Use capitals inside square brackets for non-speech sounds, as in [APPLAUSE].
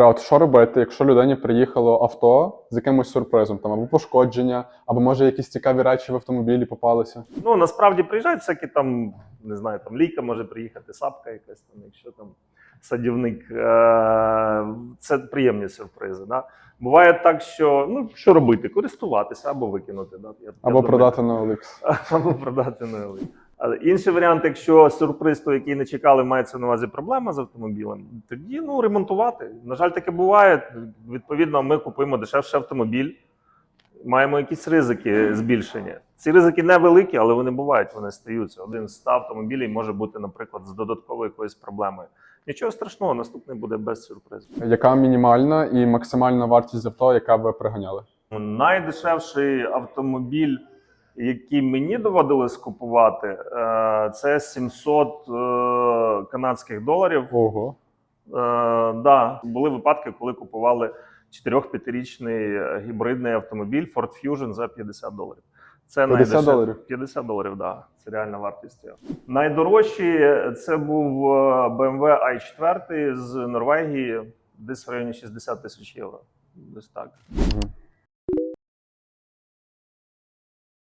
А от що робити, якщо людині приїхало авто з якимось сюрпризом, там або пошкодження, або може якісь цікаві речі в автомобілі попалися? Ну насправді приїжджають всякі там, не знаю, там лійка може приїхати, сапка якась там, якщо там садівник. Е- це приємні сюрпризи. Да? Буває так, що ну що робити? Користуватися або викинути. Да? Я- я Або думаю, продати на OLX. [LAUGHS] або продати на елит. Інший варіант, якщо сюрприз, то який не чекали, мається на увазі проблема з автомобілем, тоді ну ремонтувати. На жаль, таке буває. Відповідно, ми купуємо дешевший автомобіль, маємо якісь ризики збільшення. Ці ризики невеликі, але вони бувають, вони стаються. Один з 100 автомобілів може бути, наприклад, з додатковою якоюсь проблемою. Нічого страшного, наступний буде без сюрпризу. Яка мінімальна і максимальна вартість авто, яка ви приганяли? Найдешевший автомобіль, який мені доводилось купувати, е, це 700 е, канадських доларів. Ого. Е, Да, були випадки, коли купували 4-5-річний гібридний автомобіль Ford Fusion за 50 доларів. Це 50 найдешев- доларів? 50 доларів, да. Це реальна вартість. цього. Найдорожчий це був BMW i4 з Норвегії, десь в районі 60 тисяч євро. Десь так. Мгм.